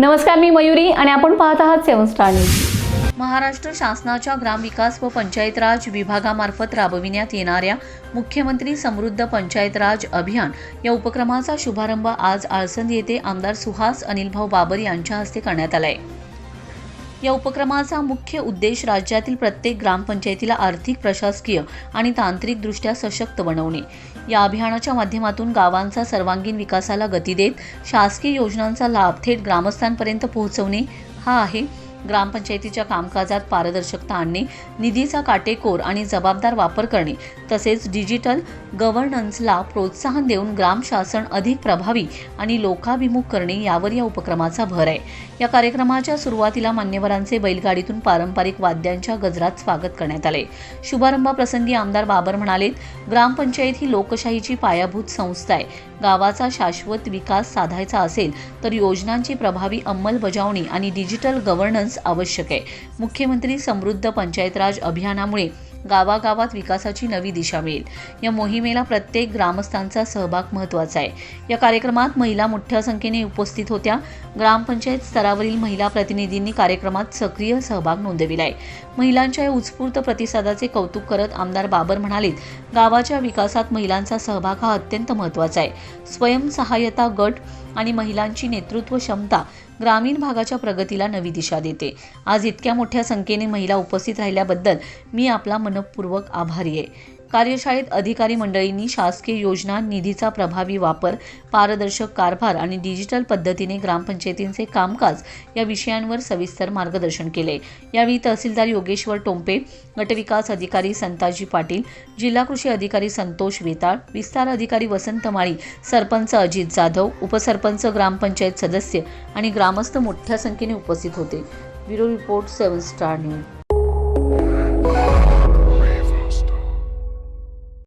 नमस्कार मी मयुरी आणि आपण पाहत आहात सेवन स्टार न्यूज. महाराष्ट्र शासनाच्या ग्रामविकास व पंचायत राज विभागामार्फत राबविण्यात येणाऱ्या मुख्यमंत्री समृद्ध पंचायत राज अभियान या उपक्रमाचा शुभारंभ आज आळसंद येथे आमदार सुहास अनिलभाऊ बाबर यांच्या हस्ते करण्यात आला आहे या उपक्रमाचा मुख्य उद्देश राज्यातील प्रत्येक ग्रामपंचायतीला आर्थिक प्रशासकीय आणि तांत्रिकदृष्ट्या सशक्त बनवणे. या अभियानाच्या माध्यमातून गावांचा सर्वांगीण विकासाला गती देत शासकीय योजनांचा लाभ थेट ग्रामस्थांपर्यंत पोहोचवणे हा आहे ग्रामपंचायतीच्या कामकाजात पारदर्शकता आणणे निधीचा काटेकोर आणि जबाबदार वापर करणे तसेच डिजिटल गव्हर्नन्सला प्रोत्साहन देऊन ग्रामशासन अधिक प्रभावी आणि लोकाभिमुख करणे यावर या उपक्रमाचा भर आहे. या कार्यक्रमाच्या सुरुवातीला मान्यवरांचे बैलगाडीतून पारंपरिक वाद्यांच्या गजरात स्वागत करण्यात आले. शुभारंभाप्रसंगी आमदार बाबर म्हणाले ग्रामपंचायत ही लोकशाहीची पायाभूत संस्था आहे. गावाचा शाश्वत विकास साधायचा असेल तर योजनांची प्रभावी अंमलबजावणी आणि डिजिटल गव्हर्नन्स आवश्यक आहे. मुख्यमंत्री समृद्ध पंचायत राज अभियानामुळे गावागावात विकासाची नवी दिशा मिळेल. या मोहिमेला प्रत्येक ग्रामस्थांचा सहभाग महत्त्वाचा आहे. या कार्यक्रमात महिला मोठ्या संख्येने उपस्थित होत्या. ग्रामपंचायत स्तरावरील महिला प्रतिनिधींनी कार्यक्रमात सक्रिय सहभाग नोंदविला आहे. महिलांच्या या उत्स्फूर्त प्रतिसादाचे कौतुक करत आमदार बाबर म्हणालेत गावाच्या विकासात महिलांचा सहभाग हा अत्यंत महत्त्वाचा आहे. स्वयंसहाय्यता गट आणि महिलांची नेतृत्व क्षमता ग्रामीण भागाच्या प्रगतीला नवी दिशा देते. आज इतक्या मोठ्या संख्येने महिला उपस्थित राहिल्याबद्दल मी आपला मनपूर्वक आभारी आहे. कार्यशाळेत अधिकारी मंडळींनी शासकीय योजना निधीचा प्रभावी वापर पारदर्शक कारभार आणि डिजिटल पद्धतीने ग्रामपंचायतींचे कामकाज या विषयांवर सविस्तर मार्गदर्शन केले. यावेळी तहसीलदार योगेश्वर टोंपे गटविकास अधिकारी संताजी पाटील जिल्हा कृषी अधिकारी संतोष वेताळ विस्तार अधिकारी वसंत माळी सरपंच अजित जाधव उपसरपंच ग्रामपंचायत सदस्य आणि ग्रामस्थ मोठ्या संख्येने उपस्थित होते. Bureau report seven star news.